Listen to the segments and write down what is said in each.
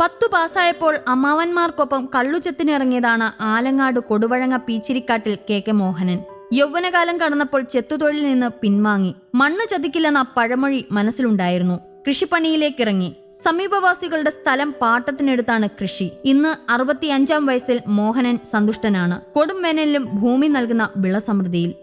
പത്തു പാസ്സായപ്പോൾ അമ്മാവന്മാർക്കൊപ്പം കള്ളുചെത്തിനിറങ്ങിയതാണ് ആലങ്ങാട് കൊടുവഴങ്ങ പീച്ചിരിക്കാട്ടിൽ കെ കെ മോഹനൻ. യൗവനകാലം കടന്നപ്പോൾ ചെത്തുതൊഴിൽ നിന്ന് പിൻവാങ്ങി. മണ്ണ് ചതിക്കില്ലെന്ന പഴമൊഴി മനസ്സിലുണ്ടായിരുന്നു. കൃഷിപ്പണിയിലേക്കിറങ്ങി. സമീപവാസികളുടെ സ്ഥലം പാട്ടത്തിനെടുത്താണ് കൃഷി. ഇന്ന് അറുപത്തിയഞ്ചാം വയസ്സിൽ മോഹനൻ സന്തുഷ്ടനാണ്. കൊടും വേനലിലും ഭൂമി നൽകുന്ന വിളസമൃദ്ധിയിൽ.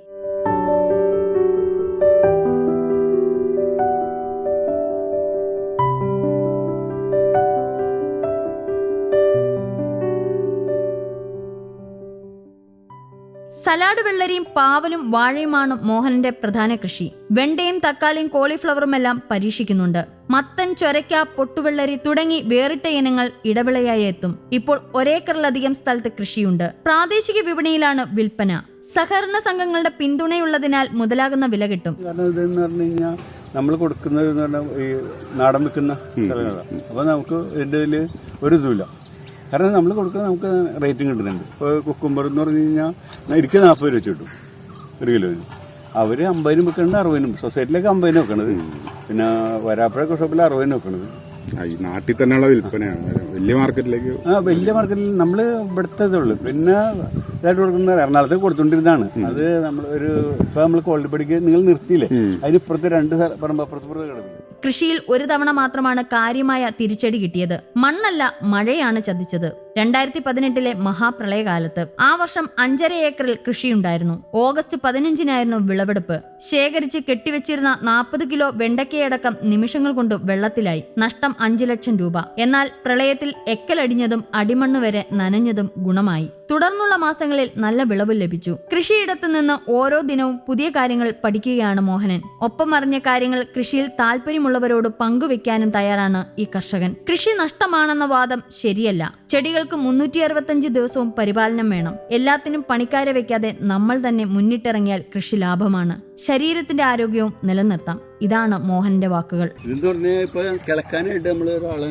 സലാഡ് വെള്ളരിയും പാവലും വാഴയുമാണ് മോഹനന്റെ പ്രധാന കൃഷി. വെണ്ടയും തക്കാളിയും കോളിഫ്ലവറും എല്ലാം പരീക്ഷിക്കുന്നുണ്ട്. മത്തൻ ചൊരയ്ക്ക പൊട്ടുവെള്ളരി തുടങ്ങി വേറിട്ട ഇനങ്ങൾ ഇടവിളയായി എത്തും. ഇപ്പോൾ ഒരേക്കറിലധികം സ്ഥലത്ത് കൃഷിയുണ്ട്. പ്രാദേശിക വിപണിയിലാണ് വിൽപ്പന. സഹകരണ സംഘങ്ങളുടെ പിന്തുണയുള്ളതിനാൽ മുതലാകുന്ന വില കിട്ടും. നമ്മൾ കൊടുക്കുന്നത് നാടൻ വിൽക്കുന്ന സ്ഥലങ്ങളാണ് അപ്പോൾ നമുക്ക് ഇതിന്റെ ഒരു ഇതുമില്ല കാരണം നമ്മൾ കൊടുക്കുന്ന നമുക്ക് റേറ്റും കിട്ടുന്നുണ്ട്. ഇപ്പോൾ കുക്കുംബർ എന്ന് പറഞ്ഞു കഴിഞ്ഞാൽ എനിക്ക് നാൽപ്പത് രൂപ വെച്ച് കിട്ടും. ഒരു കിലോന്. അവർ അമ്പതിനും വെക്കുന്നുണ്ട് അറുപതിനും. സൊസൈറ്റിയിലേക്ക് അമ്പതിനും വെക്കണത്. പിന്നെ വരാപ്പഴ ഷോപ്പിൽ അറുപതിനും വെക്കണത്. നാട്ടിൽ തന്നെയുള്ള വിൽപ്പനയാണ്. വലിയ മാർക്കറ്റിലേക്ക് ആ വലിയ മാർക്കറ്റിൽ നമ്മൾ ഇവിടുത്തെ ഉള്ളു. പിന്നെ ഇതായിട്ട് കൊടുക്കുന്ന എറണാകുളത്ത് കൊടുത്തോണ്ടിരുന്നതാണ്. അത് നമ്മൾ ഒരു ഇപ്പൊ നമ്മൾ കോളിപ്പടിക്ക് നിങ്ങൾ നിർത്തിയില്ലേ? അതിനിപ്പുറത്ത് രണ്ട് സ്ഥല- പറമ്പ് അപ്പുറത്ത് ഇപ്പുറത്ത് കിടക്കുന്നു കൃഷിയിൽ ഒരു തവണ മാത്രമാണ് കാര്യമായ തിരിച്ചടി കിട്ടിയത്. മണ്ണല്ല മഴയാണ് ചതിച്ചത്. രണ്ടായിരത്തി പതിനെട്ടിലെ മഹാപ്രളയകാലത്ത് ആ വർഷം അഞ്ചര ഏക്കറിൽ കൃഷിയുണ്ടായിരുന്നു. ഓഗസ്റ്റ് പതിനഞ്ചിനായിരുന്നു വിളവെടുപ്പ്. ശേഖരിച്ച് കെട്ടിവെച്ചിരുന്ന നാൽപ്പത് കിലോ വെണ്ടയ്ക്കയടക്കം നിമിഷങ്ങൾ കൊണ്ട് വെള്ളത്തിലായി. നഷ്ടം അഞ്ചു ലക്ഷം രൂപ. എന്നാൽ പ്രളയത്തിൽ എക്കലടിഞ്ഞതും അടിമണ്ണ് വരെ നനഞ്ഞതും ഗുണമായി. തുടർന്നുള്ള മാസങ്ങളിൽ നല്ല വിളവ് ലഭിച്ചു. കൃഷിയിടത്ത് നിന്ന് ഓരോ ദിനവും പുതിയ കാര്യങ്ങൾ പഠിക്കുകയാണ് മോഹനൻ. ഒപ്പം അറിഞ്ഞ കാര്യങ്ങൾ കൃഷിയിൽ താല്പര്യമുള്ളവരോട് പങ്കുവെക്കാനും തയ്യാറാണ് ഈ കർഷകൻ. കൃഷി നഷ്ടമാണെന്ന വാദം ശരിയല്ല. ചെടികൾക്ക് മുന്നൂറ്റി അറുപത്തഞ്ച് ദിവസവും പരിപാലനം വേണം. എല്ലാത്തിനും പണിക്കാരെ വെക്കാതെ നമ്മൾ തന്നെ മുന്നിട്ടിറങ്ങിയാൽ കൃഷി ലാഭമാണ്. ശരീരത്തിന്റെ ആരോഗ്യവും നിലനിർത്താം. ഇതാണ് മോഹന്റെ വാക്കുകൾ. ഇതെന്ന് പറഞ്ഞാൽ ഇപ്പൊ കിളക്കാനായിട്ട് നമ്മൾ ഒരാളെ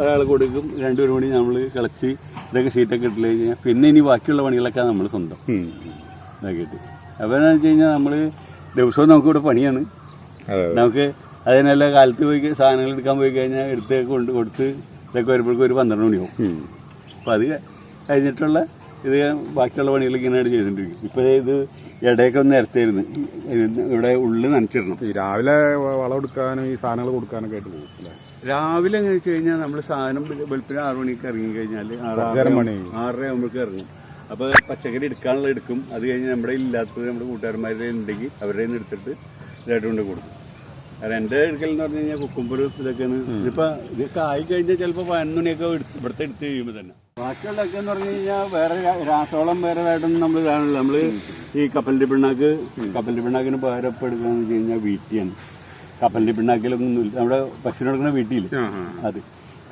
ഒരാൾ കൊടുക്കും. രണ്ടുപേരും കൂടി നമ്മൾ കിളച്ച് ഇതൊക്കെ ഷീറ്റൊക്കെ ഇട്ട് കഴിഞ്ഞാൽ പിന്നെ ഇനി ബാക്കിയുള്ള പണികളൊക്കെ നമ്മൾ സ്വന്തം. ഇതാക്കിയിട്ട്. അപ്പോൾ എന്താണെന്ന് വെച്ച് കഴിഞ്ഞാൽ നമ്മൾ ദിവസവും നമുക്ക് ഇവിടെ പണിയാണ്. അതെ നമുക്ക് അതിനല്ല കാലത്ത് പോയി സാധനങ്ങൾ എടുക്കാൻ പോയി കഴിഞ്ഞാൽ എടുത്ത് കൊണ്ട് കൊടുത്ത് ഇതൊക്കെ വരുമ്പോഴേക്കും ഒരു പന്ത്രണ്ട് മണിയാവും അപ്പോൾ അപ്പം അത് കഴിഞ്ഞിട്ടുള്ള ഇത് ബാക്കിയുള്ള പണികൾ ഇങ്ങനെയാണ് ചെയ്തുകൊണ്ടിരിക്കും. ഇപ്പോൾ ഇത് ഇടയൊക്കെ ഒന്ന് നിരത്തായിരുന്നു. ഇവിടെ ഉള്ളിൽ നനച്ചിടണം. ഈ രാവിലെ വളം എടുക്കാനും ഈ സാധനങ്ങൾ കൊടുക്കാനൊക്കെ ആയിട്ട് പോകും അല്ലേ? രാവിലെ എങ്ങനെ വെച്ച് കഴിഞ്ഞാൽ നമ്മൾ സാധനം വെളു- വെളുപ്പിന് ആറു മണിക്ക് ഇറങ്ങി കഴിഞ്ഞാൽ ആറര മണി. ആറര ആകുമ്പോഴേക്ക് ഇറങ്ങും. അപ്പോൾ പച്ചക്കറി എടുക്കാനുള്ള എടുക്കും. അത് കഴിഞ്ഞ് നമ്മുടെ ഇല്ലാത്തത് നമ്മുടെ കൂട്ടുകാരന്മാരുടെ ഉണ്ടെങ്കിൽ അവരുടെ നിന്ന് എടുത്തിട്ട് ഇതായിട്ട് കൊണ്ട് കൊടുക്കും. കാരണം എന്റെ എടുക്കൽ എന്ന് പറഞ്ഞു കഴിഞ്ഞാൽ കുക്കുമ്പോൾ ഇതൊക്കെയാണ്. ഇതിപ്പോൾ ഇതൊക്കെ ആയി കഴിഞ്ഞാൽ ചിലപ്പോൾ പതിനൊന്ന് മണിയൊക്കെ ഇവിടുത്തെ എടുത്ത് കഴിയുമ്പോൾ തന്നെ. ബാക്കിയുള്ളതൊക്കെ എന്ന് പറഞ്ഞു കഴിഞ്ഞാൽ വേറെ രാസവളം വേറെ ഇതായിട്ടൊന്നും നമ്മൾ കാണില്ല നമ്മൾ ഈ കപ്പലിന്റെ പിണ്ണാക്ക് കപ്പലിന്റെ പിണ്ണാക്കിന് പകരം എന്ന് എടുക്കുകയെന്ന് വെച്ച് കഴിഞ്ഞാൽ വീട്ടിയാണ്. കപ്പലിന്റെ പിണ്ണാക്കിലൊന്നും നമ്മുടെ പശുവിന് കൊടുക്കുന്ന വീട്ടിയില്ല? അത്.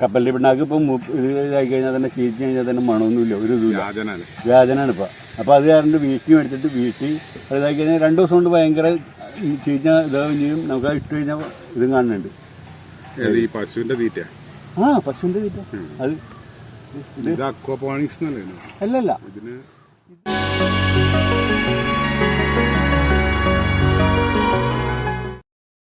കപ്പലിന്റെ പിണ്ണാക്ക് ഇപ്പം ഇത് ഇതായി കഴിഞ്ഞാൽ തന്നെ ചീച്ച് കഴിഞ്ഞാൽ തന്നെ മണമൊന്നുമില്ല. ഒരു ഇതുമില്ല. വ്യാജനാണ്. ഇപ്പം. അപ്പോൾ അത് കാരണം വീട്ടി മേടിച്ചിട്ട് വീട്ടി ഇതാക്കി കഴിഞ്ഞാൽ രണ്ട് ദിവസം കൊണ്ട് ഭയങ്കര ചീഞ്ഞ ഇതാവുകയും ചെയ്യും നമുക്ക് ഇട്ട് കഴിഞ്ഞാൽ ഇതും കാണുന്നുണ്ട്. ഈ തീറ്റ ആ പശുവിന്റെ തീറ്റ. അത് അല്ലല്ല. ഇതിന്